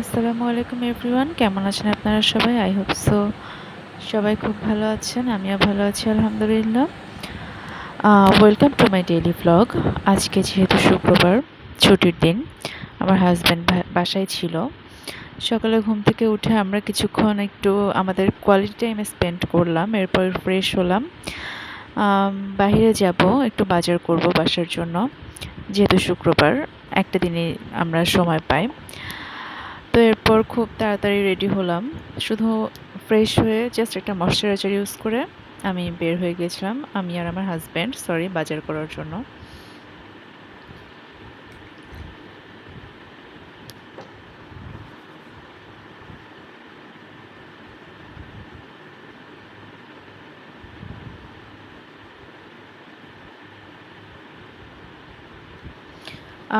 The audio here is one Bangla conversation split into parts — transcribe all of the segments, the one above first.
আসসালামু আলাইকুম এভরিওয়ান, কেমন আছেন আপনারা সবাই? আই হোপ সো সবাই খুব ভালো আছেন, আমিও ভালো আছি, আলহামদুলিল্লাহ। Welcome to my daily blog আজকে যেহেতু শুক্রবার, ছুটির দিন, আমার হাজব্যান্ড বাসায় ছিল। সকালে ঘুম থেকে উঠে আমরা কিছুক্ষণ একটু আমাদের কোয়ালিটি টাইম স্পেন্ড করলাম, এরপর ফ্রেশ হলাম। বাহিরে যাব, একটু বাজার করব বাসার জন্য, যেহেতু শুক্রবার, একটা দিনে আমরা সময় পাই। তো এরপর খুব তাড়াতাড়ি রেডি হলাম। শুধু ফ্রেশ হয়ে জাস্ট একটা ময়শ্চারাইজার ইউজ করে আমি বের হয়ে গেছিলাম, আমি আর আমার হাজব্যান্ড সরি বাজার করার জন্য।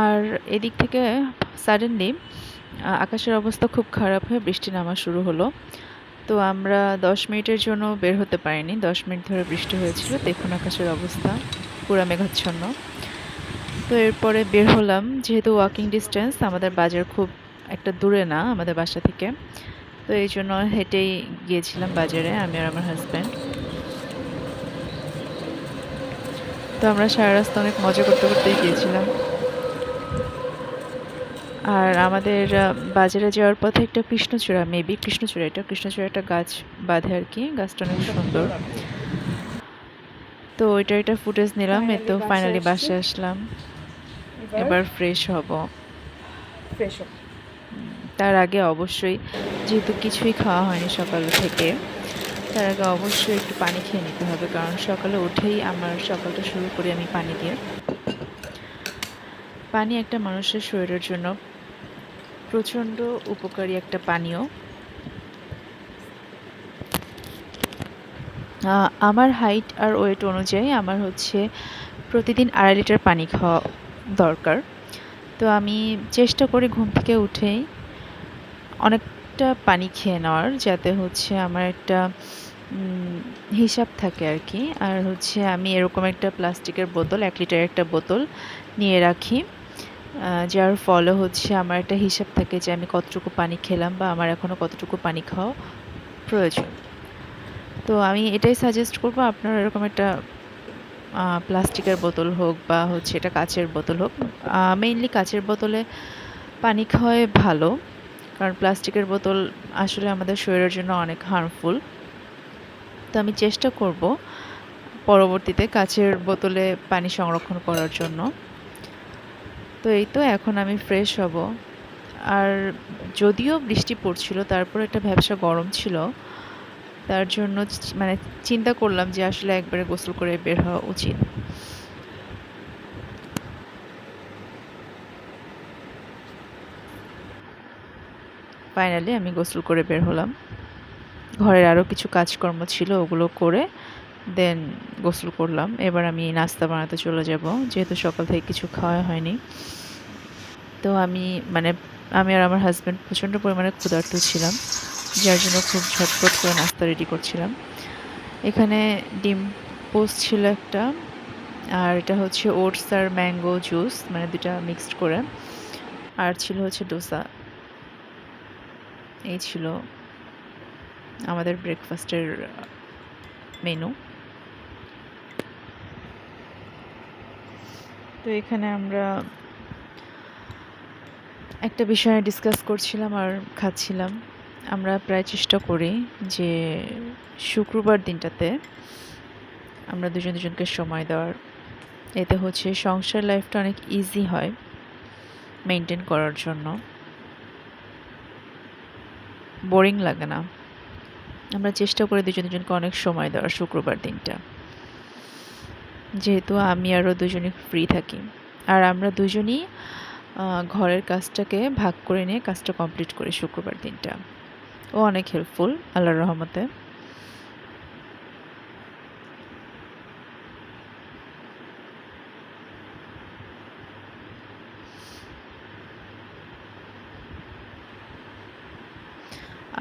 আর এদিক থেকে সাডেনলি আকাশের অবস্থা খুব খারাপ হয়ে বৃষ্টি নামা শুরু হলো। তো আমরা দশ মিনিটের জন্য বের হতে পারিনি। দশ মিনিট ধরে বৃষ্টি হয়েছিল। দেখুন আকাশের অবস্থা। পুরা মেঘাচ্ছন্ন। তো এরপরে বের হলাম। যেহেতু ওয়াকিং ডিস্টেন্স আমাদের বাজার খুব একটা দূরে না, আমাদের বাসা থেকে। তো এই জন্য হেঁটেই গিয়েছিলাম বাজারে, আমি আর আমার হাজব্যান্ড তো আমরা সারা রাস্তা অনেক মজা করতে করতেই গিয়েছিলাম। আর আমাদের বাজারে যাওয়ার পথে একটা কৃষ্ণচূড়া মেবি কৃষ্ণচূড়া এটা কৃষ্ণচূড়া একটা গাছ বাঁধে আর কি গাছটা অনেক সুন্দর। তো ওইটা এটা ফুটেজ নিলাম এই তো ফাইনালি বাসে আসলাম। এবার ফ্রেশ হব। ফ্রেশ তার আগে অবশ্যই যেহেতু কিছুই খাওয়া হয়নি সকাল থেকে তার আগে অবশ্যই একটু পানি খেয়ে নিতে হবে কারণ সকালে উঠেই আমার সকালটা শুরু করি আমি পানি দিয়ে। পানি একটা মানুষের শরীরের জন্য প্রচণ্ড উপকারী একটা পানীয়। আমার হাইট আর ওয়েট অনুযায়ী আমার হচ্ছে প্রতিদিন আড়াই লিটার পানি খাওয়া দরকার। তো আমি চেষ্টা করি ঘুম থেকে উঠেই অনেকটা পানি খেয়ে নেওয়ার, যাতে হচ্ছে আমার একটা হিসাব থাকে আর কি। আর হচ্ছে আমি এরকম একটা প্লাস্টিকের বোতল, এক লিটার একটা বোতল নিয়ে রাখি। যার ফলে হচ্ছে আমার একটা হিসাব থাকে যে আমি কতটুকু পানি খেলাম বা আমার এখনও কতটুকু পানি খাওয়া প্রয়োজন। তো আমি এটাই সাজেস্ট করব আপনার এরকম একটা প্লাস্টিকের বোতল হোক বা হচ্ছে এটা কাচের বোতল হোক মেইনলি কাচের বোতলে পানি খাওয়াই ভালো, কারণ প্লাস্টিকের বোতল আসলে আমাদের শরীরের জন্য অনেক হার্মফুল তো আমি চেষ্টা করব পরবর্তীতে কাচের বোতলে পানি সংরক্ষণ করার জন্য। তো এই তো এখন আমি ফ্রেশ হব। আর যদিও বৃষ্টি পড়ছিল তারপর একটা ব্যবসা গরম ছিল, তার জন্য মানে চিন্তা করলাম যে আসলে একবারে গোসল করে বের হওয়া উচিত। ফাইনালি আমি গোসল করে বের হলাম। ঘরের আরও কিছু কাজকর্ম ছিল, ওগুলো করে দেন গোসল করলাম। এবার আমি নাস্তা বানাতে চলে যাব। যেহেতু সকাল থেকে কিছু খাওয়া হয়নি। তো আমি মানে আমি আর আমার হাজব্যান্ড প্রচণ্ড পরিমাণে ক্ষুধার্ত ছিলাম। যার জন্য খুব ঝটপট করে নাস্তা রেডি করছিলাম। এখানে ডিম পোস্ট ছিল একটা। আর এটা হচ্ছে ওটস আর ম্যাঙ্গো জুস মানে দুটা মিক্সড করে। আর ছিল হচ্ছে ডোসা। এই ছিল আমাদের ব্রেকফাস্টের মেনু তো এখানে আমরা একটা বিষয়ে ডিসকাস করছিলাম আর খাচ্ছিলাম। আমরা প্রায় চেষ্টা করি যে শুক্রবার দিনটাতে আমরা দুজন দুজনকে সময় দেওয়ার। এতে হচ্ছে সংসার লাইফটা অনেক ইজি হয় মেনটেন করার জন্য। বোরিং লাগে না। আমরা চেষ্টা করি দুজন দুজনকে অনেক সময় দেওয়ার শুক্রবার দিনটা। যেহেতু আমি আরও দুজনই ফ্রি থাকি। আর আমরা দুজনই ঘরের কাজটাকে ভাগ করে নিয়ে কাজটা কমপ্লিট করি শুক্রবার দিনটা। ও অনেক হেল্পফুল আল্লাহর রহমতে।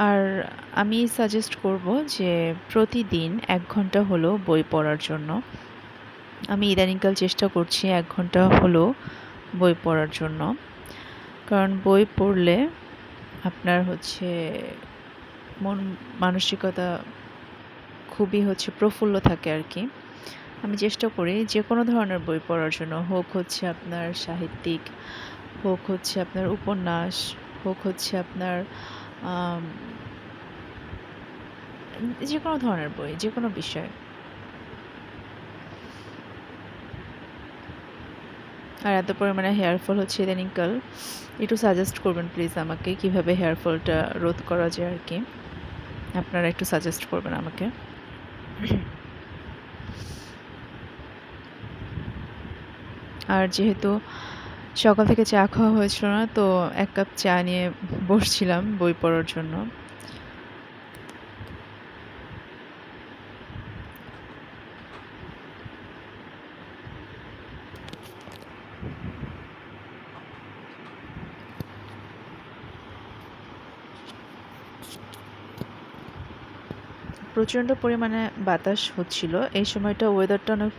আর আমি সাজেস্ট করব যে প্রতিদিন এক ঘণ্টা হলো বই পড়ার জন্য। আমি ইদানিংকাল চেষ্টা করছি এক ঘণ্টা হলো বই পড়ার জন্য। কারণ বই পড়লে আপনার হচ্ছে মন মানসিকতা খুবই হচ্ছে প্রফুল্ল থাকে আর কি। আমি চেষ্টা করি যে কোনো ধরনের বই পড়ার জন্য, হোক হচ্ছে আপনার সাহিত্যিক, হোক হচ্ছে আপনার উপন্যাস, হোক হচ্ছে আপনার যে কোনো ধরনের বই, যে কোনো বিষয়। আর এত পরিমাণে হেয়ার ফল হচ্ছে ইদানিংকাল একটু সাজেস্ট করবেন প্লিজ আমাকে কীভাবে হেয়ার ফলটা রোধ করা যায় আর কি। আপনারা একটু সাজেস্ট করবেন আমাকে। আর যেহেতু সকাল থেকে চা খাওয়া হয়েছিল না, তো এক কাপ চা নিয়ে বসছিলাম বই পড়ার জন্য। প্রচণ্ড পরিমাণে বাতাস হচ্ছিল। এই সময়টা ওয়েদারটা অনেক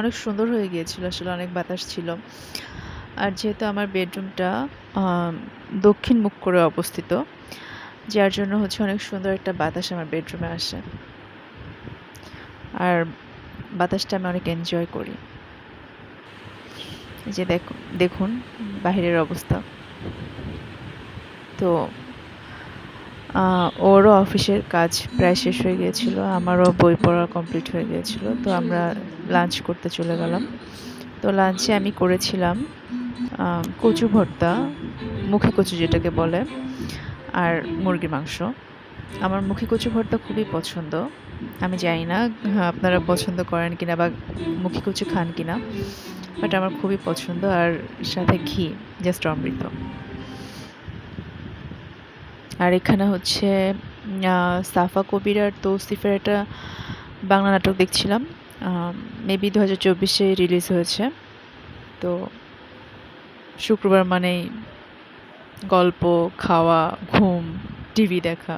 অনেক সুন্দর হয়ে গিয়েছিল, আসলে অনেক বাতাস ছিল। আর যেহেতু আমার বেডরুমটা দক্ষিণ মুখ করে অবস্থিত, যার জন্য হচ্ছে অনেক সুন্দর একটা বাতাস আমার বেডরুমে আসে। আর বাতাসটা আমি অনেক এনজয় করি। যে দেখুন, বাহিরের অবস্থা। তো ওরও অফিসের কাজ প্রায় শেষ হয়ে গিয়েছিল, আমারও বই পড়া কমপ্লিট হয়ে গিয়েছিল, তো আমরা লাঞ্চ করতে চলে গেলাম। তো লাঞ্চে আমি করেছিলাম কচু ভর্তা, মুখে কচু যেটাকে বলে, আর মুরগির মাংস। আমার মুখে কচু ভর্তা খুবই পছন্দ। আমি জানি না, আপনারা পছন্দ করেন কিনা বা মুখে কচু খান কিনা বাট আমার খুবই পছন্দ, আর সাথে ঘি জাস্ট অমৃত। আর এখানে হচ্ছে সাফা কবির আর তৌসিফের একটা বাংলা নাটক দেখছিলাম। মেবি দু হাজার চব্বিশে রিলিজ হয়েছে। তো শুক্রবার মানেই গল্প, খাওয়া, ঘুম টিভি দেখা,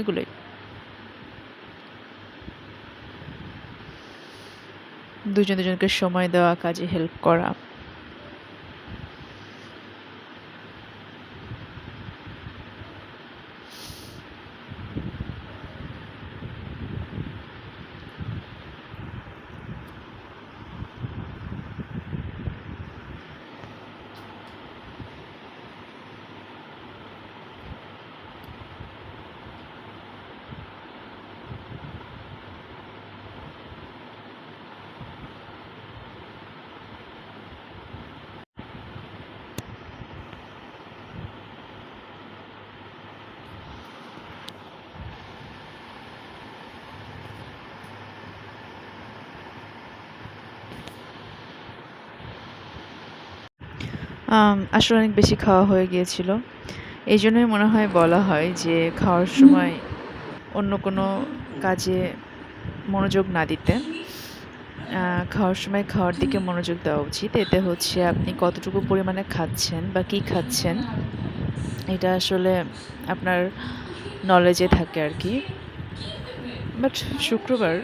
এগুলোই। দুজন দুজনকে সময় দেওয়া, কাজে হেল্প করা। আসলে অনেক বেশি খাওয়া হয়ে গিয়েছিল। এই জন্যই মনে হয় বলা হয় যে খাওয়ার সময় অন্য কোনো কাজে মনোযোগ না দিতে। খাওয়ার সময় খাওয়ার দিকে মনোযোগ দেওয়া উচিত। এতে হচ্ছে আপনি কতটুকু পরিমাণে খাচ্ছেন বা কী খাচ্ছেন, এটা আসলে আপনার নলেজে থাকে আর কি। বাট শুক্রবার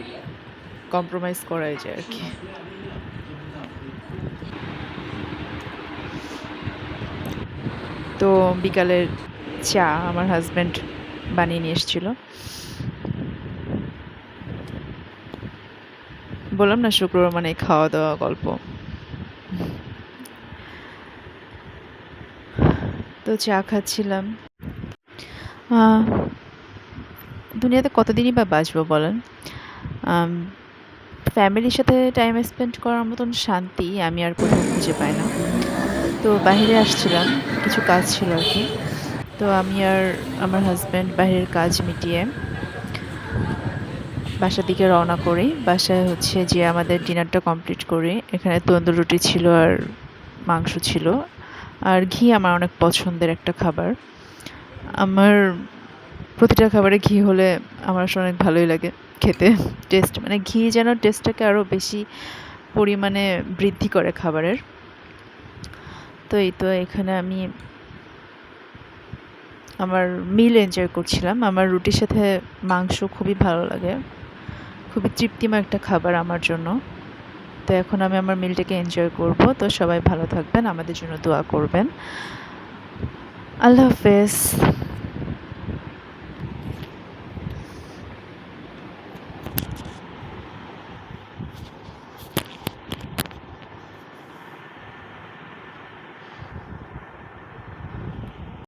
কম্প্রোমাইজ করাই যায় আর কি। তো বিকালের চা আমার হাজব্যান্ড বানিয়ে নিয়ে এসেছিল। বললাম না শুক্রবার মানে খাওয়া দাওয়া গল্প। তো চা খাচ্ছিলাম। দুনিয়াতে কতদিনই বা বাঁচবো বলেন? ফ্যামিলির সাথে টাইম স্পেন্ড করার মতন শান্তি আমি আর কোথাও খুঁজে পাই না। তো বাইরে আসছিলাম, কিছু কাজ ছিল আর কি। তো আমি আর আমার হাজব্যান্ড বাইরের কাজ মিটিয়ে বাসার দিকে রওনা করি। বাসায় হচ্ছে যে আমাদের ডিনারটা কমপ্লিট করি। এখানে তন্দুর রুটি ছিল আর মাংস ছিল। আর ঘি আমার অনেক পছন্দের একটা খাবার। আমার প্রতিটা খাবারে ঘি হলে আমার অনেক ভালোই লাগে খেতে। টেস্ট মানে ঘি যেন টেস্টটাকে আরও বেশি পরিমাণে বৃদ্ধি করে খাবারের। তো এই তো এখানে আমি আমার মিল এনজয় করছিলাম। আমার রুটির সাথে মাংস খুবই ভালো লাগে। খুবই তৃপ্তিময় একটা খাবার আমার জন্য। তো এখন আমি আমার মিলটাকে এনজয় করব। তো সবাই ভালো থাকবেন, আমাদের জন্য দোয়া করবেন। আল্লাহ হাফেজ।